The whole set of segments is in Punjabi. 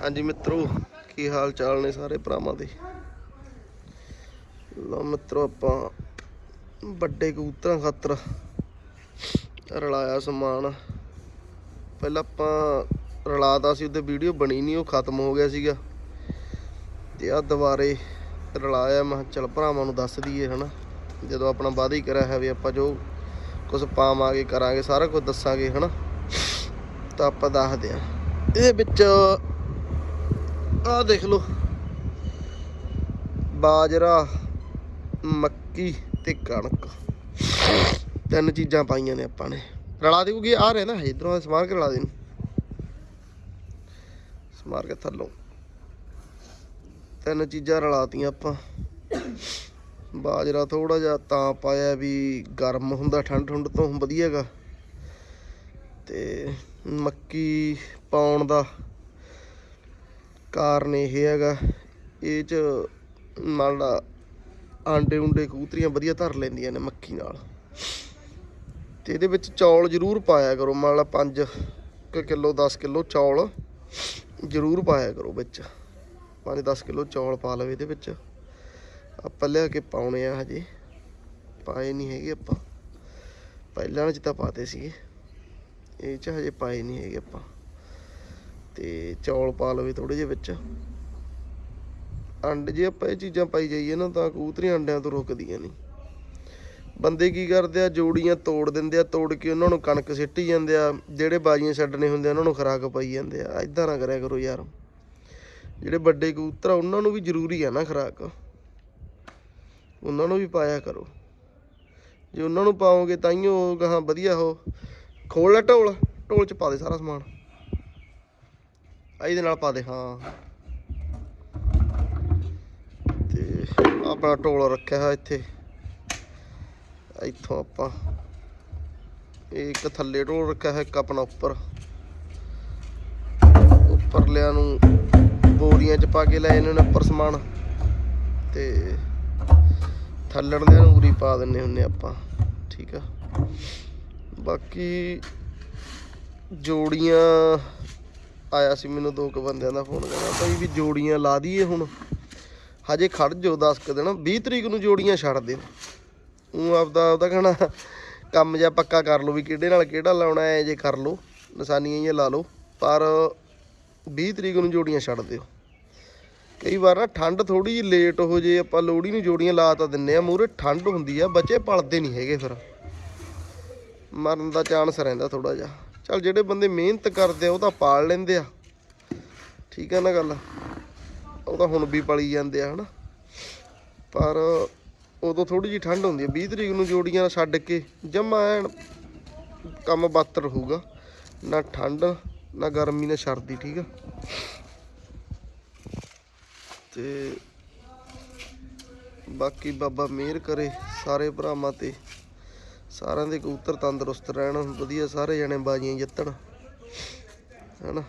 ਹਾਂਜੀ ਮਿੱਤਰੋ, ਕੀ ਹਾਲ ਚਾਲ ਨੇ ਸਾਰੇ ਭਰਾਵਾਂ ਦੇ? ਲੋ ਮਿੱਤਰੋ, ਆਪਾਂ ਵੱਡੇ ਕਬੂਤਰਾਂ ਖਾਤਰ ਰਲਾਇਆ ਸਮਾਨ। ਪਹਿਲਾਂ ਆਪਾਂ ਰਲਾਤਾ ਸੀ, ਉਹਦੇ ਵੀਡੀਓ ਬਣੀ ਨਹੀਂ ਉਹ ਖਤਮ ਹੋ ਗਿਆ ਸੀਗਾ। ਤੇ ਆ ਦੁਬਾਰੇ ਰਲਾਇਆ, ਮੈਂ ਕਿਹਾ ਚੱਲ ਭਰਾਵਾਂ ਨੂੰ ਦੱਸ ਦਈਏ, ਹਨਾ? ਜਦੋਂ ਆਪਣਾ ਵਾਅਦਾ ਹੀ ਕਰਿਆ ਹੈ ਵੀ ਆਪਾਂ ਜੋ ਕੁਝ ਪਾਵਾਂਗੇ, ਕਰਾਂਗੇ, ਸਾਰਾ ਕੁਝ ਦੱਸਾਂਗੇ, ਹਨਾ? ਤਾਂ ਆਪਾਂ ਦੱਸਦੇ ਆ ਇਹਦੇ ਵਿੱਚ ਆਹ ਦੇਖ ਲਓ। ਬਾਜਰਾ, ਮੱਕੀ ਤੇ ਕਣਕ। ਤਿੰਨ ਚੀਜ਼ਾਂ ਪਾਈਆਂ ਨੇ ਆਪਾਂ ਨੇ। ਰਲਾ ਦੇਊਗੀ ਕਿਉਂਕਿ ਆ ਰਹਿੰਦਾ ਹੈ, ਇਧਰੋਂ ਸਮਾਰ ਕੇ ਰਲਾ ਦੇ ਨੂੰ ਸਮਾਰ ਕੇ ਥੱਲੋਂ। ਤਿੰਨ ਚੀਜ਼ਾਂ ਰਲਾਤੀਆਂ ਆਪਾਂ। ਬਾਜਰਾ ਥੋੜਾ ਜਿਹਾ ਤਾਂ ਪਾਇਆ ਵੀ ਗਰਮ ਹੁੰਦਾ, ਠੰਡ ਠੰਡ ਤੋਂ ਵਧੀਆਗਾ ਤੇ ਮੱਕੀ ਪਾਉਣ ਦਾ ਕਾਰਨ ਇਹ ਹੈਗਾ, ਇਹ ਚ ਮੰਨ ਲਾ ਆਂਡੇ ਉਂਡੇ ਕਬੂਤਰੀਆਂ ਵਧੀਆ ਧਰ ਲੈਂਦੀਆਂ ਨੇ ਮੱਕੀ ਨਾਲ। ਤੇ ਇਹਦੇ ਵਿੱਚ ਚੌਲ ਜ਼ਰੂਰ ਪਾਇਆ ਕਰੋ, ਮੰਨ ਲਾ 5 ਕਿਲੋ 10 ਕਿਲੋ ਚੌਲ ਜ਼ਰੂਰ ਪਾਇਆ ਕਰੋ ਵਿੱਚ। 5-10 ਕਿਲੋ ਚੌਲ ਪਾ ਲਵੇ ਇਹਦੇ ਵਿੱਚ। ਆਪਾਂ ਲਿਆ ਕੇ ਪਾਉਣੇ ਆ ਹਜੇ, ਪਾਏ ਨਹੀਂ ਹੈਗੇ ਆਪਾਂ। ਪਹਿਲਾਂ ਚ ਤਾਂ ਪਾਤੇ ਸੀਗੇ। ਇਹ ਚ ਹਜੇ ਪਾਏ ਨਹੀਂ ਹੈਗੇ ਆਪਾਂ। ਤੇ ਚੌਲ ਪਾ ਲਵੇ ਥੋੜੇ ਜਿਹੇ ਵਿੱਚ। ਅੰਡੇ ਜੇ ਆਪਾਂ ਇਹ ਚੀਜ਼ਾਂ ਪਾਈ ਜਾਈਏ ਨਾ ਤਾਂ ਕਬੂਤਰੀਆਂ ਅੰਡਿਆਂ ਤੋਂ ਰੁਕਦੀਆਂ ਨਹੀਂ। ਬੰਦੇ ਕੀ ਕਰਦੇ ਆ? ਜੋੜੀਆਂ ਤੋੜ ਦਿੰਦੇ ਆ, ਤੋੜ ਕੇ ਉਹਨਾਂ ਨੂੰ ਕਣਕ ਸਿੱਟੀ ਜਾਂਦੇ ਆ, ਜਿਹੜੇ ਬਾਜੀਆਂ ਛੱਡਣੇ ਹੁੰਦੇ ਆ, ਉਹਨਾਂ ਨੂੰ ਖਰਾਕ ਪਾਈ ਜਾਂਦੇ ਆ। ਐਦਾਂ ਨਾ ਕਰਿਆ ਕਰੋ ਯਾਰ। ਜਿਹੜੇ ਵੱਡੇ ਕਬੂਤਰ ਆ, ਉਹਨਾਂ ਨੂੰ ਵੀ ਜ਼ਰੂਰੀ ਆ ਨਾ ਖਰਾਕ। ਉਹਨਾਂ ਨੂੰ ਵੀ ਪਾਇਆ ਕਰੋ। ਜੇ ਉਹਨਾਂ ਨੂੰ ਪਾਓਗੇ ਤਾਂ ਹੀ ਉਹ ਗਾਹਾਂ ਵਧੀਆ ਹੋ ਖੋਲ ਲੈ ਢੋਲ ਢੋਲ ਚ ਪਾ ਦੇ ਸਾਰਾ ਸਮਾਨ। ਇਹਦੇ ਨਾਲ ਪਾ ਦੇ, ਹਾਂ। ਤੇ ਆਪਣਾ ਢੋਲ ਰੱਖਿਆ ਹੈ ਇੱਥੇ। ਇੱਥੋਂ ਆਪਾਂ ਇਹ ਇੱਕ ਥੱਲੇ ਢੋਲ ਰੱਖਿਆ ਹੈ ਇੱਕ ਆਪਣਾ ਉੱਪਰ। ਉੱਪਰਲਿਆਂ ਨੂੰ ਬੋਰੀਆਂ ਚ ਪਾ ਕੇ ਲੈ ਇਹਨਾਂ ਨੇ ਉੱਪਰ ਸਮਾਨ। ਤੇ ਥੱਲੜਦਿਆਂ ਨੂੰ ਉਰੀ ਪਾ ਦਿੰਨੇ ਹੁੰਨੇ ਆਪਾਂ, ਠੀਕ ਆ। ਬਾਕੀ ਜੋੜੀਆਂ ਆਇਆ ਸੀ ਮੈਨੂੰ ਦੋ ਕੁ ਬੰਦਿਆਂ ਦਾ ਫੋਨ, ਕਹਿੰਦਾ ਭਾਈ ਵੀ ਜੋੜੀਆਂ ਲਾ ਦਈਏ ਹੁਣ। ਹਜੇ ਖੜ ਜਾਓ 10 ਕੁ ਦਿਨ 20 ਤਰੀਕ ਨੂੰ ਜੋੜੀਆਂ ਛੱਡ ਦਿਓ ਉਹ ਆਪਦਾ, ਉਹਦਾ ਕਹਿਣਾ, ਕੰਮ ਜਿਹਾ ਪੱਕਾ ਕਰ ਲਓ ਵੀ ਕਿਹੜੇ ਨਾਲ ਕਿਹੜਾ ਲਾਉਣਾ ਹੈ ਜੇ ਕਰ ਲਓ, ਨਿਸ਼ਾਨੀਆਂ ਹੀ ਲਾ ਲਓ। ਪਰ 20 ਤਰੀਕ ਨੂੰ ਜੋੜੀਆਂ ਛੱਡ ਦਿਓ। ਕਈ ਵਾਰ ਨਾ ਠੰਡ ਥੋੜੀ ਜਿਹੀ ਲੇਟ ਹੋ ਜੇ, ਆਪਾਂ ਲੋੜੀ ਨੂੰ ਜੋੜੀਆਂ ਲਾ ਤਾਂ ਦਿੰਨੇ ਆ ਮੂਰੇ ਠੰਡ ਹੁੰਦੀ ਆ, ਬੱਚੇ ਪਲਦੇ ਨਹੀਂ ਹੈਗੇ ਫਿਰ। ਮਰਨ ਦਾ ਚਾਂਸ ਰਹਿੰਦਾ ਥੋੜਾ ਜਿਹਾ। ਚਲ ਜਿਹੜੇ ਬੰਦੇ ਮਿਹਨਤ ਕਰਦੇ ਆ, ਉਹ ਤਾਂ ਪਾਲ ਲੈਂਦੇ ਆ। ਠੀਕ ਆ ਨਾ ਗੱਲ? ਉਹ ਤਾਂ ਹੁਣ ਵੀ ਪਲੀ ਜਾਂਦੇ ਆ, ਹਨਾ? ਪਰ ਉਦੋਂ ਥੋੜੀ ਜਿਹੀ ਠੰਡ ਹੁੰਦੀ ਹੈ 20 ਤਰੀਕ ਨੂੰ ਜੋੜੀਆਂ ਛੱਡ ਕੇ ਜਮਾ ਐਨ ਕੰਮ ਬੱਤ ਰਹੂਗਾ ਨਾ ਠੰਡ ਨਾ ਗਰਮੀ, ਨਾ ਸਰਦੀ, ਠੀਕ ਆ? ਤੇ ਬਾਕੀ ਬਾਬਾ ਮਿਹਰ ਕਰੇ ਸਾਰੇ ਭਰਾਵਾਂ ਤੇ। ਸਾਰਿਆਂ ਦੇ ਕਬੂਤਰ ਤੰਦਰੁਸਤ ਰਹਿਣ, ਵਧੀਆ ਸਾਰੇ ਜਣੇ ਬਾਜੀਆਂ ਜਿੱਤਣ। ਹੈਨਾ?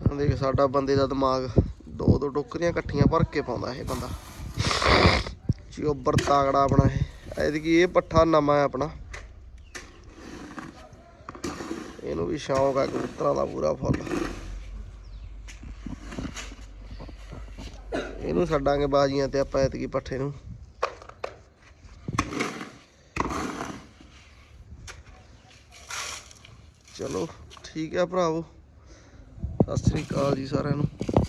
ਹੁਣ ਦੇਖ ਸਾਡਾ ਬੰਦੇ ਦਾ ਦਿਮਾਗ ਦੋ ਦੋ ਟੋਕਰੀਆਂ ਇਕੱਠੀਆਂ ਭਰ ਕੇ ਪਾਉਂਦਾ ਇਹ ਬੰਦਾ। ਚੋਬਰ ਤਾਗੜਾ ਆਪਣਾ ਇਹ। ਐਤਕੀ ਇਹ ਪੱਠਾ ਨਵਾਂ ਹੈ ਆਪਣਾ। ਇਹਨੂੰ ਵੀ ਸ਼ੌਂਕ ਆ ਕਬੂਤਰਾਂ ਦਾ ਪੂਰਾ ਫੁੱਲ। ਇਹਨੂੰ ਛੱਡਾਂਗੇ ਬਾਜੀਆਂ ਤੇ ਆਪਾਂ ਐਤਕੀ ਪੱਠੇ ਨੂੰ। ਚਲੋ ਠੀਕ ਹੈ ਭਰਾਵੋ। ਸਤਿ ਸ੍ਰੀ ਅਕਾਲ ਜੀ ਸਾਰਿਆਂ ਨੂੰ।